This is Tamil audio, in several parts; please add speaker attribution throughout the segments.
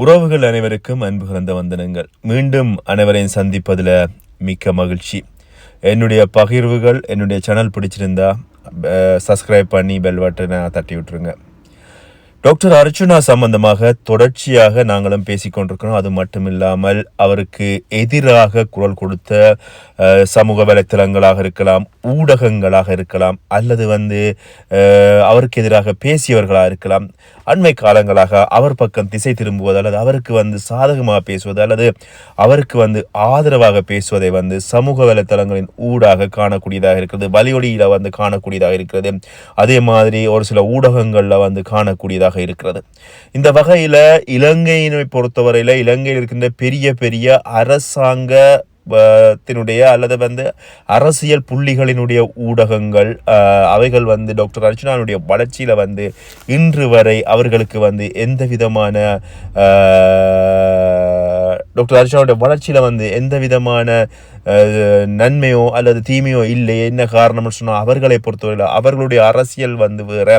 Speaker 1: உறவுகள் அனைவருக்கும் அன்பு கலந்த வந்தனங்கள். மீண்டும் அனைவரையும் சந்திப்பதில் மிக்க மகிழ்ச்சி. என்னுடைய பகிர்வுகள் என்னுடைய சேனல் பிடிச்சிருந்தா சப்ஸ்கிரைப் பண்ணி பெல் பட்டனை தட்டி விட்டுருங்க. டாக்டர் அர்ச்சுனா சம்பந்தமாக தொடர்ச்சியாக நாங்களும் பேசிக்கொண்டிருக்கிறோம் அது மட்டுமில்லாமல் அவருக்கு எதிராக குரல் கொடுத்த சமூக வலைத்தளங்களாக இருக்கலாம் ஊடகங்களாக இருக்கலாம் அல்லது வந்து அவருக்கு எதிராக பேசியவர்களாக இருக்கலாம். அண்மை காலங்களாக அவர் பக்கம் திசை திரும்புவது அல்லது அவருக்கு வந்து சாதகமாக பேசுவது அல்லது அவருக்கு வந்து ஆதரவாக பேசுவதை வந்து சமூக வலைத்தளங்களின் ஊடாக காணக்கூடியதாக இருக்கிறது. வலியொலியில் வந்து காணக்கூடியதாக இருக்கிறது. அதே மாதிரி ஒரு சில ஊடகங்களில் வந்து காணக்கூடியதாக இருக்கிறது. இந்த வகையில் இலங்கையினை பொறுத்தவரையில் இலங்கையில் இருக்கின்ற பெரிய பெரிய அரசாங்க தினுடைய அல்லது வந்து அரசியல் புள்ளிகளினுடைய ஊடகங்கள் அவைகள் வந்து டாக்டர் அர்ச்சனாவுடைய வளர்ச்சியில் வந்து இன்று வரை அவர்களுக்கு வந்து எந்த விதமான டாக்டர் அர்ச்சனாவுடைய வளர்ச்சியில் வந்து எந்த விதமான நன்மையோ அல்லது தீமையோ இல்லை. என்ன காரணம்னு சொன்னால் அவர்களை பொறுத்தவரையில் அவர்களுடைய அரசியல் வந்து வேற.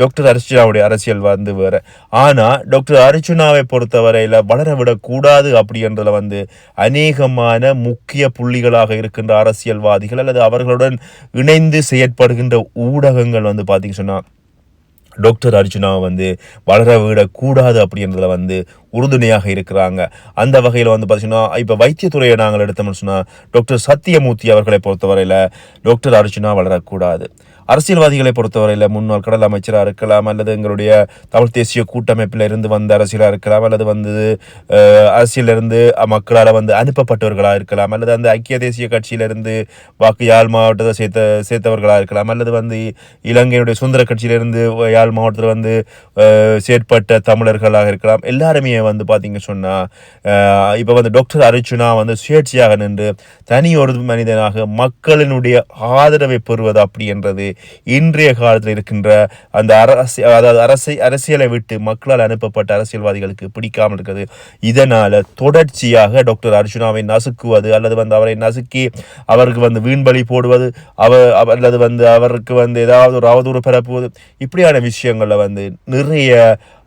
Speaker 1: டாக்டர் அர்ச்சனாவுடைய அரசியல் வந்து வேற. ஆனால் டாக்டர் அர்ச்சனாவை பொறுத்தவரையில் வளர விடக்கூடாது அப்படின்றத வந்து அநேகமான முக்கிய புள்ளிகளாக இருக்கின்ற அரசியல்வாதிகள் அல்லது அவர்களுடன் இணைந்து செயற்படுகின்ற ஊடகங்கள் வந்து பார்த்தீங்க சொன்னா டாக்டர் அர்ஜுனா வந்து வளர விடக்கூடாது அப்படின்றதுல வந்து உறுதுணையாக இருக்கிறாங்க. அந்த வகையில் வந்து பார்த்தீங்கன்னா இப்போ வைத்தியத்துறையை நாங்கள் எடுத்தோம்னு சொன்னால் டாக்டர் சத்தியமூர்த்தி அவர்களை பொறுத்தவரையில் டாக்டர் அர்ஜுனா வளரக்கூடாது. அரசியல்வாதிகளை பொறுத்தவரையில் முன்னாள் கடல் அமைச்சராக இருக்கலாம் அல்லது எங்களுடைய தமிழ் தேசிய கூட்டமைப்பில் இருந்து வந்த அரசியலாக இருக்கலாம் அல்லது வந்து அரசியலிருந்து மக்களால் வந்து அனுப்பப்பட்டவர்களாக இருக்கலாம் அல்லது அந்த ஐக்கிய தேசிய கட்சியிலிருந்து வாக்கு யாழ் மாவட்டத்தை சேர்த்த சேர்த்தவர்களாக இருக்கலாம் அல்லது வந்து இலங்கையுடைய சுதந்திர கட்சியிலிருந்து யாழ் மாவட்டத்தில் வந்து செயற்பட்ட தமிழர்களாக இருக்கலாம். எல்லாருமே வந்து பார்த்திங்க சொன்னால் இப்போ வந்து டாக்டர் அர்ச்சுனா வந்து சுயேட்சையாக நின்று தனி ஒரு மனிதனாக மக்களினுடைய ஆதரவை பெறுவது அப்படி என்றது இன்றைய காலத்தில் இருக்கின்ற அந்த அரசு அதாவது அரசை அரசியலை விட்டு மக்களால் அனுப்பப்பட்ட அரசியல்வாதிகளுக்கு பிடிக்காமல் இருக்கிறது. இதனால் தொடர்ச்சியாக டாக்டர் அர்ஜுனாவை நசுக்குவது அல்லது வந்து அவரை நசுக்கி அவருக்கு வந்து வீண்பலி போடுவது அவர் அவ- அல்லது வந்து அவருக்கு வந்து ஏதாவது ஒரு அவதூறு பரப்புவது இப்படியான விஷயங்களில் வந்து நிறைய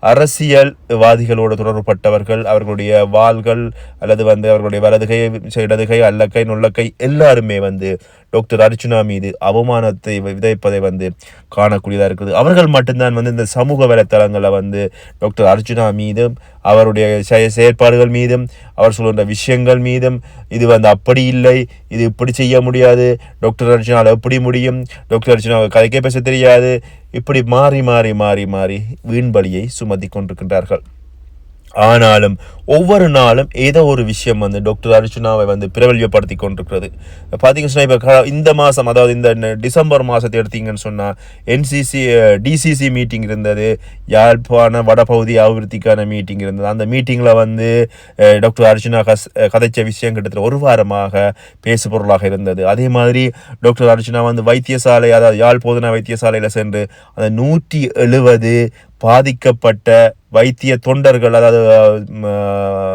Speaker 1: அரசியல்வாதிகளோடு தொடர்புபட்டவர்கள் அவர்களுடைய வாள்கள் அல்லது வந்து அவர்களுடைய வலதுகை இடதுகை அல்லக்கை நுள்ளக்கை எல்லாருமே வந்து டாக்டர் அர்ச்சுனா மீது அவமானத்தை விதைப்பதை வந்து காணக்கூடியதாக இருக்குது. அவர்கள் மட்டும்தான் வந்து இந்த சமூக வலைத்தளங்களில் வந்து டாக்டர் அர்ஜுனா மீதும் அவருடைய செய- செயற்பாடுகள் மீதும் அவர் சொல்கின்ற விஷயங்கள் மீதும் இது வந்து அப்படி இல்லை இது இப்படி செய்ய முடியாது டாக்டர் அர்ஜுனால் எப்படி முடியும் டாக்டர் அர்ஜுனாவை கதைக்கே பேச தெரியாது இப்படி மாறி மாறி மாறி மாறி வீண்பலியை சுமத்தி கொண்டிருக்கின்றார்கள். ஆனாலும் ஒவ்வொரு நாளும் ஏதோ ஒரு விஷயம் வந்து டாக்டர் அர்ஜுனாவை வந்து பிரபல்யப்படுத்தி கொண்டிருக்கிறது. பார்த்தீங்கன்னு சொன்னால் இப்போ இந்த மாதம் அதாவது இந்த டிசம்பர் மாதத்தை எடுத்தீங்கன்னு சொன்னால் என்சிசி டிசிசி மீட்டிங் இருந்தது. யாழ்ப்பாண வடபகுதி அபிவிருத்திக்கான மீட்டிங் இருந்தது. அந்த மீட்டிங்கில் வந்து டாக்டர் அர்ஜுனா கஸ் கதைச்ச விஷயம் கிட்டத்தட்ட ஒரு வாரமாக பேசு பொருளாக இருந்தது. அதே மாதிரி டாக்டர் அர்ஜுனா வந்து வைத்தியசாலை அதாவது யாழ் போதனா வைத்தியசாலையில் சென்று அந்த நூற்றி எழுபது பாதிக்கப்பட்ட வைத்திய தொண்டர்கள் அதாவது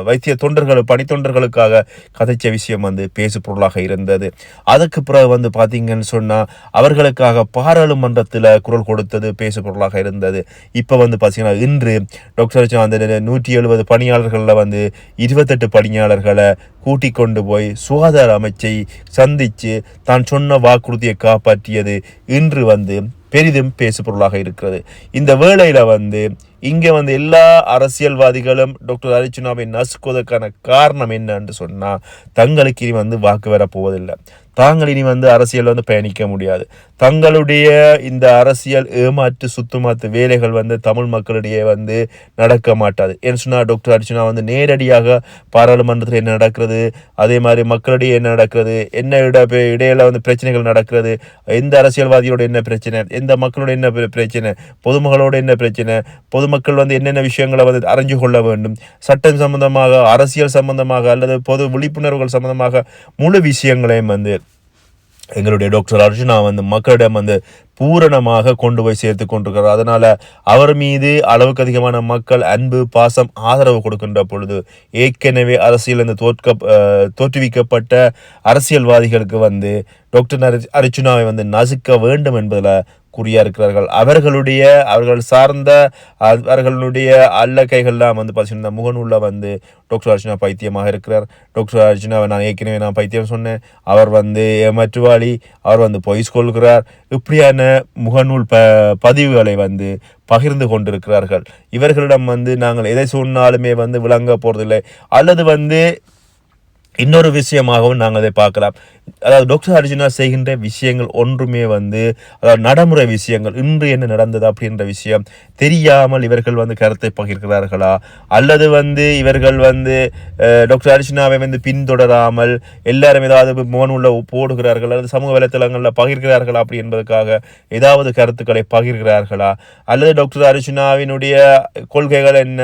Speaker 1: வைத்திய தொண்டர்கள் பணித்தொண்டர்களுக்காக கதைச்ச விஷயம் வந்து பேசு பொருளாக இருந்தது. அதுக்கு பிறகு வந்து பார்த்தீங்கன்னு சொன்னால் அவர்களுக்காக பாராளுமன்றத்தில் குரல் கொடுத்தது பேசு பொருளாக இருந்தது. இப்போ வந்து பார்த்தீங்கன்னா இன்று டாக்டர் அர்ச்சனா அந்த நூற்றி எழுபது பணியாளர்களில் வந்து இருபத்தெட்டு பணியாளர்களை கூட்டிக் கொண்டு போய் சுகாதார அமைச்சை சந்தித்து தான் சொன்ன வாக்குறுதியை காப்பாற்றியது. இன்று வந்து பெரிதும் பேசு பொருளாக இருக்கிறது. இந்த வேளையில் வந்து இங்கே வந்து எல்லா அரசியல்வாதிகளும் டாக்டர் அரிச்சுனாவை நசுக்குவதற்கான காரணம் என்னன்னு சொன்னால் தங்களுக்கு இனி வந்து வாக்கு வரப்போவதில்லை தாங்கள் இனி வந்து அரசியல் வந்து பயணிக்க முடியாது. தங்களுடைய இந்த அரசியல் ஏமாற்று சுத்துமாத்து வேலைகள் வந்து தமிழ் மக்களிடையே வந்து நடக்க மாட்டாது. ஏன்னு சொன்னால் டாக்டர் அர்ச்சுனா வந்து நேரடியாக பாராளுமன்றத்தில் என்ன நடக்கிறது அதே மாதிரி மக்களிடையே என்ன நடக்கிறது என்ன இட இடையில வந்து பிரச்சனைகள் நடக்கிறது எந்த அரசியல்வாதியோட என்ன பிரச்சனை எந்த மக்களோட என்ன பிரச்சனை பொதுமக்களோட என்ன பிரச்சனை பொது பொதுமக்கள் வந்து என்னென்ன விஷயங்களை வந்து அறிஞ்சு கொள்ள வேண்டும்? சட்டம் சம்பந்தமாக அரசியல் சம்பந்தமாக அல்லது பொது விழிப்புணர்வுகள் சம்பந்தமாக முழு விஷயங்களையும் வந்து எங்களுடைய டாக்டர் அர்ஜுனா வந்து மக்களிடம் வந்து பூரணமாக கொண்டு போய் சேர்த்து கொண்டிருக்கிறார். அதனால் அவர் மீது அளவுக்கு அதிகமான மக்கள் அன்பு பாசம் ஆதரவு கொடுக்கின்ற பொழுது ஏற்கனவே அரசியல் தோற்க தோற்றுவிக்கப்பட்ட அரசியல்வாதிகளுக்கு வந்து டாக்டர் அர்ஜுனாவை வந்து நசுக்க வேண்டும் என்பதில் குறியாக இருக்கிறார்கள். அவர்களுடைய அவர்கள் சார்ந்த அவர்களுடைய அல்லக்கைகள்லாம் வந்து பார்த்தீங்கன்னா முகநூலில் வந்து டாக்டர் அர்ஜுனா பைத்தியமாக இருக்கிறார். டாக்டர் அர்ஜுனாவை நான் ஏற்கனவே நான் பைத்தியம் சொன்னேன். அவர் வந்து ஏமாற்றுவாளி. அவர் வந்து பொய் கொள்கிறார் இப்படியான முகநூல் ப பதிவுகளை வந்து பகிர்ந்து கொண்டிருக்கிறார்கள். இவர்களிடம் வந்து நாங்கள் எதை சொன்னாலுமே வந்து விளங்க போகிறதில்லை அல்லது வந்து இன்னொரு விஷயமாகவும் நாங்கள் அதை பார்க்கலாம். அதாவது டாக்டர் அர்ஜுனா செய்கின்ற விஷயங்கள் ஒன்றுமே வந்து அதாவது நடைமுறை விஷயங்கள் இன்று என்ன நடந்தது அப்படின்ற விஷயம் தெரியாமல் இவர்கள் வந்து கருத்தை பகிர்கிறார்களா? அல்லது வந்து இவர்கள் வந்து டாக்டர் அர்ஜுனாவை வந்து பின்தொடராமல் எல்லாரும் ஏதாவது மோனுள்ள போடுகிறார்கள் அல்லது சமூக வலைத்தளங்களில் பகிர்கிறார்களா அப்படி என்பதற்காக ஏதாவது கருத்துக்களை பகிர்கிறார்களா? அல்லது டாக்டர் அர்ஜுனாவினுடைய கொள்கைகள் என்ன?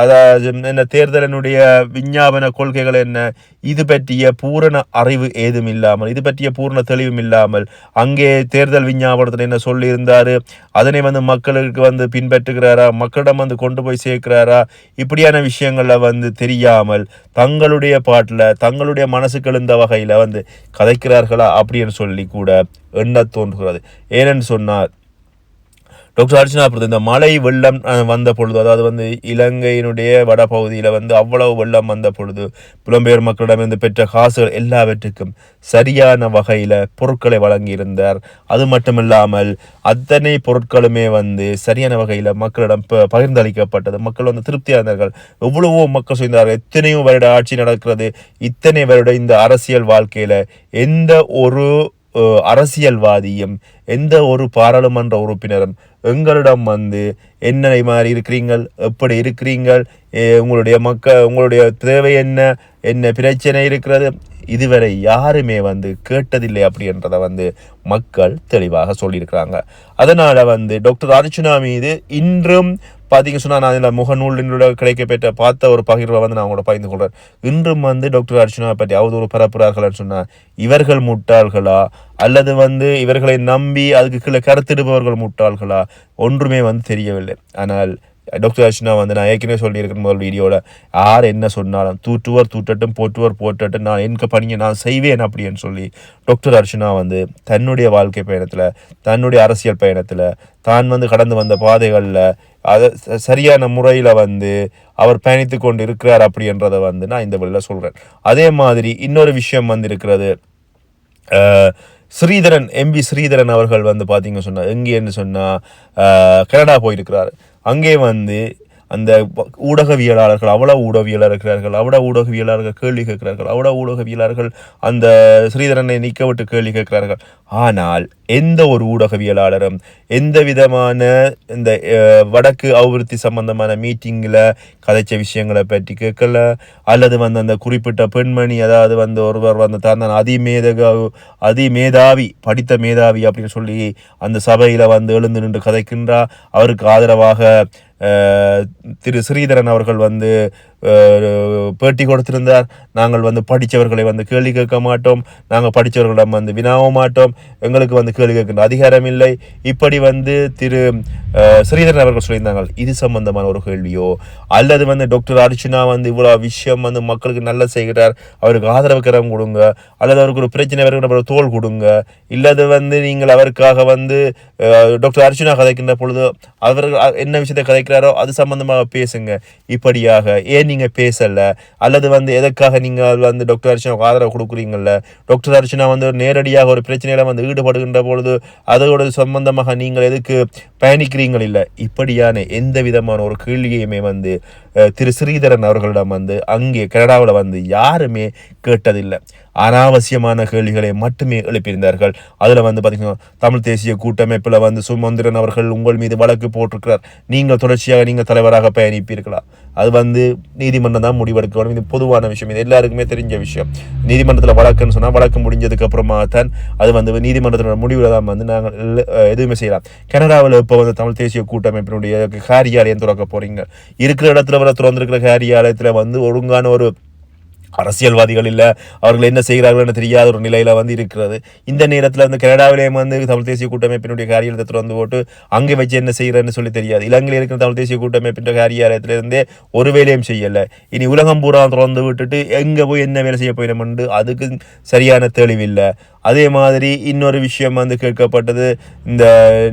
Speaker 1: அதாவது என்ன தேர்தலினுடைய விஞ்ஞாபன கொள்கைகள் என்ன? இது பற்றிய பூரண அறிவு ஏதும் இல்லாமல் இது பற்றிய பூரண தெளிவும் இல்லாமல் அங்கே தேர்தல் விஞ்ஞாபனத்தில் என்ன சொல்லியிருந்தார்? அதனை வந்து மக்களுக்கு வந்து பின்பற்றுகிறாரா? மக்களிடம் வந்து கொண்டு போய் சேர்க்கிறாரா? இப்படியான விஷயங்களில் வந்து தெரியாமல் தங்களுடைய பாட்டில் தங்களுடைய மனசுக்கு எழுந்த வகையில் வந்து கதைக்கிறார்களா? அப்படின்னு சொல்லி கூட எண்ண தோன்றுகிறது. ஏனென்று சொன்னால் டாக்டர் அர்ச்சனா பிரதர் இந்த மழை வெள்ளம் வந்த பொழுது அதாவது வந்து இலங்கையினுடைய வடபகுதியில் வந்து அவ்வளவு வெள்ளம் வந்த பொழுது புலம்பெயர் மக்களிடமிருந்து பெற்ற காசுகள் எல்லாவற்றுக்கும் சரியான வகையில் பொருட்களை வழங்கியிருந்தார். அது மட்டுமில்லாமல் அத்தனை பொருட்களுமே வந்து சரியான வகையில் மக்களிடம் ப- பகிர்ந்தளிக்கப்பட்டது. மக்கள் வந்து திருப்தியாக இருந்தார்கள். எவ்வளவோ மக்கள் செய்தார்கள் எத்தனையோ வருட ஆட்சி நடக்கிறது. இத்தனை வருட இந்த அரசியல் வாழ்க்கையில் எந்த ஒரு அரசியல்வாதியும் எந்த ஒரு பாராளுமன்ற உறுப்பினரும் எங்களிடம் வந்து என்ன மாதிரி இருக்கிறீங்கள்? எப்படி இருக்கிறீங்கள்? உங்களுடைய மக்கள் உங்களுடைய தேவை என்ன? என்ன பிரச்சனை இருக்கிறது? இதுவரை யாருமே வந்து கேட்டதில்லை அப்படின்றத வந்து மக்கள் தெளிவாக சொல்லியிருக்கிறாங்க. அதனால் வந்து டாக்டர் அர்ச்சனா மீது இன்றும் பார்த்தீங்க சொன்னால் நான் இதில் முகநூலினோட கிடைக்கப்பெற்ற பார்த்த ஒரு பகிர்வை வந்து நான் உங்களோட பகிர்ந்து கொள்கிறேன் இன்றும் வந்து டாக்டர் அர்ச்சுனா பற்றி அவதூறு பரப்புறார்கள்னு சொன்னால் இவர்கள் முட்டாள்களா? அல்லது வந்து இவர்களை நம்பி அதுக்கு கீழே கருத்திடுபவர்கள் முட்டாள்களா? ஒன்றுமே வந்து தெரியவில்லை. ஆனால் டாக்டர் அர்ச்சனா வந்து நான் ஏற்கனவே சொல்லியிருக்கேன் முதல் வீடியோவில் யார் என்ன சொன்னாலும் தூற்றுவர் தூட்டட்டும் போட்டுவர் போட்டட்டும் நான் எனக்கு பணியை நான் செய்வேன் அப்படின்னு சொல்லி டாக்டர் அர்ச்சனா வந்து தன்னுடைய வாழ்க்கை பயணத்தில் தன்னுடைய அரசியல் பயணத்தில் தான் வந்து கடந்து வந்த பாதைகளில் அதை சரியான முறையில் வந்து அவர் பயணித்து கொண்டு இருக்கிறார் அப்படின்றத வந்து நான் இந்த வழியில் சொல்கிறேன் அதே மாதிரி இன்னொரு விஷயம் வந்து இருக்கிறது. ஸ்ரீதரன் எம்பி ஸ்ரீதரன் அவர்கள் வந்து பார்த்தீங்கன்னு சொன்னால் எங்கேன்னு சொன்னால் கனடா போயிருக்கிறார். அங்கே வந்து அந்த ஊடகவியலாளர்கள் அவ்வளோ ஊடகவியலாளர் இருக்கிறார்கள் அவ்வளோ ஊடகவியலாளர்கள் கேள்வி கேட்கிறார்கள் அவ்வளோ ஊடகவியலாளர்கள் அந்த ஸ்ரீதரனை நிற்க விட்டு கேள்வி கேட்கிறார்கள். ஆனால் எந்த ஒரு ஊடகவியலாளரும் எந்த விதமான இந்த வடக்கு அபிவிருத்தி சம்பந்தமான மீட்டிங்கில் கதைச்ச விஷயங்களை பற்றி கேட்கல அல்லது வந்து அந்த குறிப்பிட்ட பெண்மணி அதாவது வந்து ஒருவர் வந்து தான் அதிமேதக அதிமேதாவி படித்த மேதாவி அப்படின்னு சொல்லி அந்த சபையில் வந்து எழுந்து நின்று கதைக்கின்றா அவருக்கு ஆதரவாக திரு ஸ்ரீதரன் அவர்கள் வந்து பேட்டி கொடுத்திருந்தார். நாங்கள் வந்து படித்தவர்களை வந்து கேள்வி கேட்க மாட்டோம். நாங்கள் படித்தவர்களிடம் வந்து வினாவ மாட்டோம். எங்களுக்கு வந்து கேள்வி கேட்கின்ற அதிகாரம் இல்லை. இப்படி வந்து திரு ஸ்ரீதரன் அவர்கள் சொல்லியிருந்தாங்க. இது சம்பந்தமான ஒரு கேள்வியோ? அல்லது வந்து டாக்டர் அர்ச்சுனா வந்து இவ்வளோ விஷயம் வந்து மக்களுக்கு நல்ல செய்கிறார். அவருக்கு ஆதரவு கரம் கொடுங்க. அல்லது அவருக்கு ஒரு பிரச்சனை வருகின்ற தோல் கொடுங்க. இல்லது வந்து நீங்கள் அவருக்காக வந்து டாக்டர் அர்ச்சுனா கதைக்கின்ற பொழுது அவர் என்ன விஷயத்தை கதைக்கிறாரோ அது சம்பந்தமாக பேசுங்க. இப்படியாக ஏன் நீங்கள் பேசலை அல்லது வந்து எதற்காக நீங்கள் வந்து டாக்டர் அர்ச்சனாவுக்கு ஆதரவு கொடுக்குறீங்கல்ல? டாக்டர் அர்ச்சனா வந்து நேரடியாக ஒரு பிரச்சனையில் வந்து ஈடுபடுகின்ற பொழுது அதோட சம்பந்தமாக நீங்கள் எதுக்கு பயணிக்கிறீங்கள் இல்லை இப்படியான எந்த விதமான ஒரு கேள்வியுமே வந்து திரு ஸ்ரீதரன் அவர்களிடம் வந்து அங்கே கனடாவில் வந்து யாருமே கேட்டதில்லை. அனாவசியமான கேள்விகளை மட்டுமே எழுப்பியிருந்தார்கள். அதில் வந்து பார்த்தீங்கன்னா தமிழ் தேசிய கூட்டமைப்பில் வந்து சுமந்திரன் அவர்கள் உங்கள் மீது வழக்கு போட்டிருக்கிறார். நீங்கள் தொடர்ச்சியாக நீங்கள் தலைவராக பயணிப்பீர்களா? அது வந்து நீதிமன்றம் தான் முடிவெடுக்க வேண்டும் இது பொதுவான விஷயம். இது எல்லாருக்குமே தெரிஞ்ச விஷயம். நீதிமன்றத்தில் வழக்குன்னு சொன்னால் வழக்கு முடிஞ்சதுக்கு அப்புறமா தான் அது வந்து நீதிமன்றத்தோட முடிவில் தான் வந்து நாங்கள் எதுவுமே செய்யலாம். கனடாவில் இப்போ வந்து தமிழ் தேசிய கூட்டமைப்பினுடைய காரியாலயம் திறக்க போகிறீங்க இருக்கிற இடத்துல வர திறந்திருக்கிற காரியாலயத்தில் வந்து ஒழுங்கான ஒரு அரசியல்வாதிகள் இல்லை அவர்கள் என்ன செய்கிறார்கள்னு தெரியாத ஒரு நிலையில் வந்து இருக்கிறது. இந்த நேரத்தில் வந்து கனடாவிலேயும் வந்து தமிழ் தேசிய கூட்டமைப்பினுடைய காரியத்தை திறந்து போட்டு அங்கே வச்சு என்ன செய்கிறேன்னு சொல்லி தெரியாது. இலங்கையில் இருக்கிற தமிழ் தேசிய கூட்டமைப்பின் காரியாலயத்திலிருந்தே ஒரு வேலையும் செய்யலை. இனி உலகம் பூரா திறந்து விட்டுட்டு எங்கே போய் என்ன வேலை செய்ய போயிடமெண்டு அதுக்கு சரியான தெளிவில்லை. அதே மாதிரி இன்னொரு விஷயம் வந்து கேட்கப்பட்டது. இந்த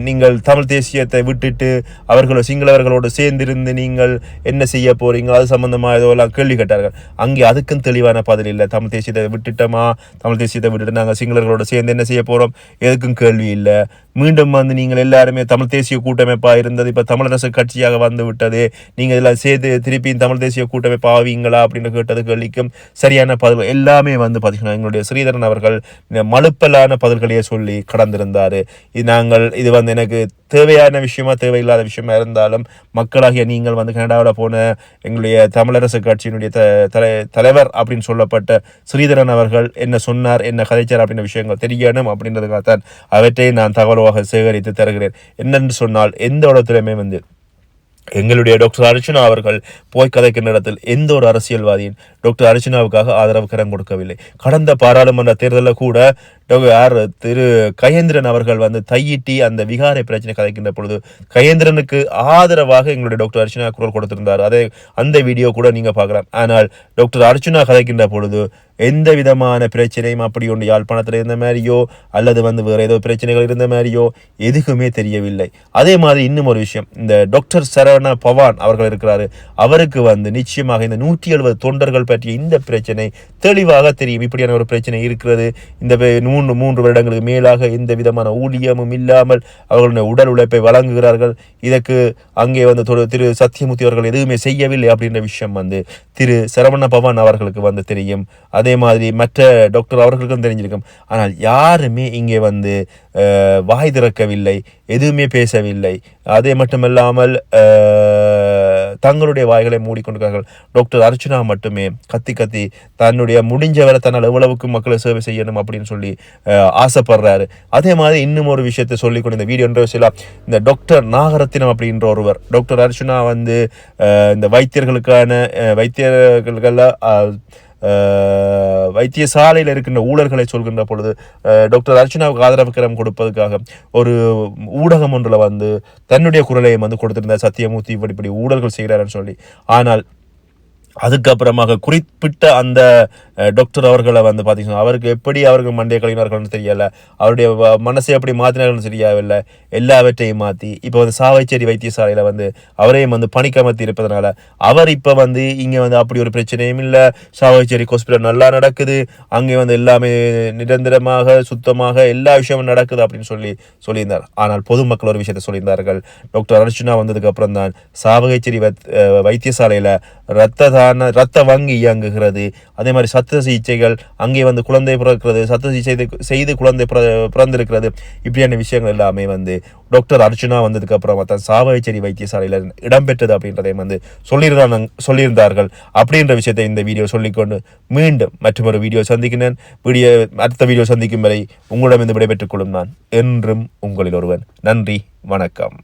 Speaker 1: நீங்கள் தமிழ் தேசியத்தை விட்டுட்டு அவர்களோ சிங்களவர்களோடு சேர்ந்திருந்து நீங்கள் என்ன செய்ய போகிறீங்க அது சம்மந்தமாக இதெல்லாம் கேள்வி கேட்டார்கள். அங்கே அதுக்கும் தெளிவான பதில் இல்லை. தமிழ் தேசியத்தை விட்டுட்டோமா? தமிழ் தேசியத்தை விட்டுட்டு நாங்கள் சிங்களவர்களோடு சேர்ந்து என்ன செய்ய போகிறோம் எதுக்கும் கேள்வி இல்லை. மீண்டும் வந்து நீங்கள் எல்லாருமே தமிழ் தேசிய கூட்டமைப்பாக இருந்தது. இப்போ தமிழரசு கட்சியாக வந்து விட்டது. நீங்கள் இதெல்லாம் சேர்த்து திருப்பியும் தமிழ் தேசிய கூட்டமைப்பு ஆவீங்களா அப்படின்னு கேட்டது கேள்விக்கும் சரியான பதில் எல்லாமே வந்து பார்த்தீங்கன்னா எங்களுடைய ஸ்ரீதரன் அவர்கள் மலுப்பலான பதில்களையே சொல்லி கடந்திருந்தார். இது நாங்கள் இது வந்து எனக்கு தேவையான விஷயமா தேவையில்லாத விஷயமா இருந்தாலும் மக்களாகிய நீங்கள் வந்து கனடாவில் போன எங்களுடைய தமிழரசு கட்சியினுடைய த தலை தலைவர் அப்படின்னு சொல்லப்பட்ட ஸ்ரீதரன் அவர்கள் என்ன சொன்னார் என்ன கதைச்சார் அப்படின்ற விஷயங்கள் தெரியணும் அப்படின்றதுக்காகத்தான் அவற்றை நான் தகவலாக சேகரித்து தருகிறேன். என்னென்று சொன்னால் எந்த இடத்துலையுமே வந்து எங்களுடைய டாக்டர் அர்ச்சனா அவர்கள் போய் கதைக்கின்ற இடத்தில் எந்த ஒரு அரசியல்வாதியும் டாக்டர் அர்ச்சனாவுக்காக ஆதரவு கரம் கொடுக்கவில்லை. கடந்த பாராளுமன்ற தேர்தலில் கூட யார் திரு கயேந்திரன் அவர்கள் வந்து தையிட்டி அந்த விகாரை பிரச்சனை கதைக்கின்ற பொழுது கயேந்திரனுக்கு ஆதரவாக எங்களுடைய டாக்டர் அர்ச்சனா குரல் கொடுத்திருந்தார். அதே அந்த வீடியோ கூட நீங்கள் பார்க்கலாம். ஆனால் டாக்டர் அர்ச்சனா கதைக்கின்ற பொழுது எந்த விதமான பிரச்சனையும் அப்படி ஒன்று யாழ்ப்பாணத்தில் இருந்த மாதிரியோ அல்லது வந்து வேறு ஏதோ பிரச்சனைகள் இருந்த மாதிரியோ எதுக்குமே தெரியவில்லை. அதே மாதிரி இன்னும் ஒரு விஷயம். இந்த டாக்டர் சரவண பவான் அவர்கள் இருக்கிறாரு. அவருக்கு வந்து நிச்சயமாக இந்த நூற்றி எழுபது தொண்டர்கள் பற்றிய இந்த பிரச்சனை தெளிவாக தெரியும். இப்படியான ஒரு பிரச்சனை இருக்கிறது. இந்த மூன்று மூன்று வருடங்களுக்கு மேலாக எந்த விதமான ஊதியமும் இல்லாமல் அவர்களுடைய உடல் உழைப்பை வழங்குகிறார்கள். இதற்கு அங்கே வந்து தொடு- திரு சத்தியமூர்த்தி அவர்கள் எதுவுமே செய்யவில்லை அப்படின்ற விஷயம் வந்து திரு சரவண பவான் அவர்களுக்கு வந்து தெரியும். அதே மாதிரி மற்ற டாக்டர் அவர்களுக்கும் தெரிஞ்சிருக்கும். ஆனால் யாருமே இங்கே வந்து வாய் திறக்கவில்லை எதுவுமே பேசவில்லை. அதே மட்டுமல்லாமல் தங்களுடைய வாய்களை மூடிக்கொண்டிருக்கார்கள் டாக்டர் அர்ச்சனா மட்டுமே கத்தி கத்தி தன்னுடைய முடிஞ்ச வேலை தன்னால் எவ்வளவுக்கு மக்களை சேவை செய்யணும் அப்படின்னு சொல்லி ஆசைப்படுறாரு. அதே மாதிரி இன்னும் ஒரு விஷயத்தை சொல்லிக்கொண்டு இந்த வீடியோ சொல்லலாம் இந்த டாக்டர் நாகரத்தினம் அப்படின்ற ஒருவர் டாக்டர் அர்ச்சனா வந்து இந்த வைத்தியர்களுக்கான வைத்தியர்களுக்கெல்லாம் வைத்தியசாலையில் இருக்கின்ற ஊழல்களை சொல்கின்ற பொழுது டாக்டர் அர்ச்சனாவுக்கு ஆதரவுக்கிரம் கொடுப்பதற்காக ஒரு ஊடகம் ஒன்றில் வந்து தன்னுடைய குரலையும் வந்து கொடுத்திருந்தார். சத்தியமூர்த்தி இப்படி இப்படி ஊழல்கள் செய்கிறாருன்னு சொல்லி. ஆனால் அதுக்கப்புறமாக குறிப்பிட்ட அந்த டாக்டர் அவர்களை வந்து பார்த்தீங்கன்னா அவருக்கு எப்படி அவர்கள் மண்டைய கழிவினார்கள்னு தெரியலை. அவருடைய வ- மனசை எப்படி மாற்றினார்கள்னு தெரியவில்லை. எல்லாவற்றையும் மாற்றி இப்போ வந்து சாவைச்சேரி வைத்தியசாலையில் வந்து அவரையும் வந்து பணிக்கமர்த்தி இருப்பதனால அவர் இப்போ வந்து இங்கே வந்து அப்படி ஒரு பிரச்சனையும் இல்லை. சாவைச்சேரி ஹாஸ்பிட்டல் நல்லா நடக்குது. அங்கே வந்து எல்லாமே நிரந்தரமாக சுத்தமாக எல்லா விஷயமும் நடக்குது அப்படின்னு சொல்லி சொல்லியிருந்தார். ஆனால் பொதுமக்கள் ஒரு விஷயத்தை சொல்லியிருந்தார்கள். டாக்டர் அர்ச்சனா வந்ததுக்கு அப்புறம் தான் சாவகைச்சேரி வைத்தியசாலையில் ரத்த சாதாரண ரத்த வங்கி இயங்குகிறது. அதே மாதிரி சத்த சிகிச்சைகள் அங்கே வந்து குழந்தை பிறக்கிறது சத்த சிகிச்சை செய்து- குழந்தை பிற- பிறந்திருக்கிறது. இப்படியான விஷயங்கள் எல்லாமே வந்து டாக்டர் அர்ஜுனா வந்ததுக்கு அப்புறமா தான் சாவகச்சேரி வைத்தியசாலையில் இடம்பெற்றது அப்படின்றதையும் வந்து சொல்லியிருந்தாங்க சொல்லியிருந்தார்கள். அப்படின்ற விஷயத்தை இந்த வீடியோ சொல்லிக்கொண்டு மீண்டும் மற்றொரு வீடியோ சந்திக்கிறேன் வீடியோ அடுத்த வீடியோ சந்திக்கும் வரை உங்களிடம் இருந்து விடைபெற்றுக் கொள்ளும் நான் என்றும் உங்களில் ஒருவன். நன்றி வணக்கம்.